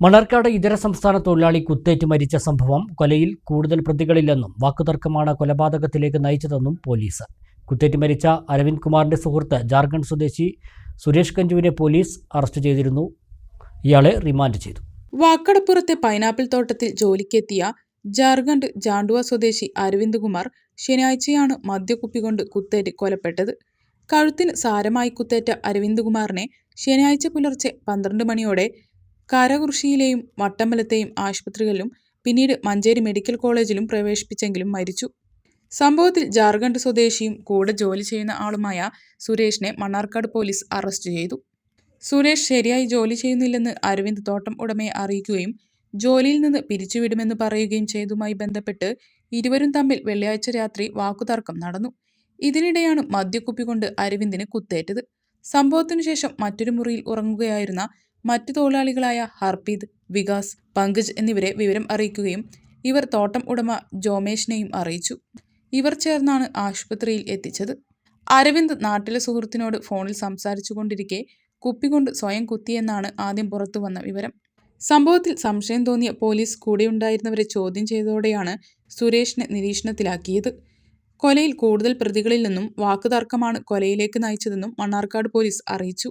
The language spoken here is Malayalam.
മണർക്കാട് ഇതര സംസ്ഥാന തൊഴിലാളി കുത്തേറ്റ് മരിച്ച സംഭവം കൊലയിൽ കൂടുതൽ പ്രതികളില്ലെന്നും വാക്കുതർക്കമാണ് കൊലപാതകത്തിലേക്ക് നയിച്ചതെന്നും പോലീസ്. കുത്തേറ്റ് മരിച്ച അരവിന്ദ് കുമാറിന്റെ സുഹൃത്ത് ജാർഖണ്ഡ് സ്വദേശി സുരേഷ് കഞ്ചുവിനെ പോലീസ് അറസ്റ്റ് ചെയ്തിരുന്നു. ഇയാളെ റിമാൻഡ് ചെയ്തു. വാക്കടപ്പുറത്തെ പൈനാപ്പിൾ തോട്ടത്തിൽ ജോലിക്കെത്തിയ ജാർഖണ്ഡ് ജാണ്ടുവ സ്വദേശി അരവിന്ദ് കുമാർ ശനിയാഴ്ചയാണ് മദ്യക്കുപ്പി കൊണ്ട് കുത്തേറ്റ് കൊലപ്പെട്ടത്. കഴുത്തിന് സാരമായി കുത്തേറ്റ അരവിന്ദ് കുമാറിനെ ശനിയാഴ്ച പുലർച്ചെ പന്ത്രണ്ട് മണിയോടെ കാരകുർശിയിലെയും വട്ടമ്പലത്തെയും ആശുപത്രികളിലും പിന്നീട് മഞ്ചേരി മെഡിക്കൽ കോളേജിലും പ്രവേശിപ്പിച്ചെങ്കിലും മരിച്ചു. സംഭവത്തിൽ ജാർഖണ്ഡ് സ്വദേശിയും കൂടെ ജോലി ചെയ്യുന്ന ആളുമായ സുരേഷിനെ മണ്ണാർക്കാട് പോലീസ് അറസ്റ്റ് ചെയ്തു. സുരേഷ് ശരിയായി ജോലി ചെയ്യുന്നില്ലെന്ന് അരവിന്ദ് തോട്ടം ഉടമയെ അറിയിക്കുകയും ജോലിയിൽ നിന്ന് പിരിച്ചുവിടുമെന്ന് പറയുകയും ചെയ്തതുമായി ബന്ധപ്പെട്ട് ഇരുവരും തമ്മിൽ വെള്ളിയാഴ്ച രാത്രി വാക്കുതർക്കം നടന്നു. ഇതിനിടെയാണ് മദ്യക്കുപ്പി കൊണ്ട് അരവിന്ദിന് കുത്തേറ്റത്. സംഭവത്തിനുശേഷം മറ്റൊരു മുറിയിൽ ഉറങ്ങുകയായിരുന്ന മറ്റു തൊഴിലാളികളായ ഹർപീത് വികാസ് പങ്കജ് എന്നിവരെ വിവരം അറിയിക്കുകയും ഇവർ തോട്ടം ഉടമ ജോമേഷിനെയും അറിയിച്ചു. ഇവർ ചേർന്നാണ് ആശുപത്രിയിൽ എത്തിച്ചത്. അരവിന്ദ് നാട്ടിലെ സുഹൃത്തിനോട് ഫോണിൽ സംസാരിച്ചു കൊണ്ടിരിക്കെ കുപ്പികൊണ്ട് സ്വയം കുത്തിയെന്നാണ് ആദ്യം പുറത്തു വന്ന വിവരം. സംഭവത്തിൽ സംശയം തോന്നിയ പോലീസ് കൂടെയുണ്ടായിരുന്നവരെ ചോദ്യം ചെയ്തതോടെയാണ് സുരേഷിനെ നിരീക്ഷണത്തിലാക്കിയത്. കൊലയിൽ കൂടുതൽ പ്രതികളിൽ നിന്നും വാക്കുതർക്കമാണ് കൊലയിലേക്ക് നയിച്ചതെന്നും മണ്ണാർക്കാട് പോലീസ് അറിയിച്ചു.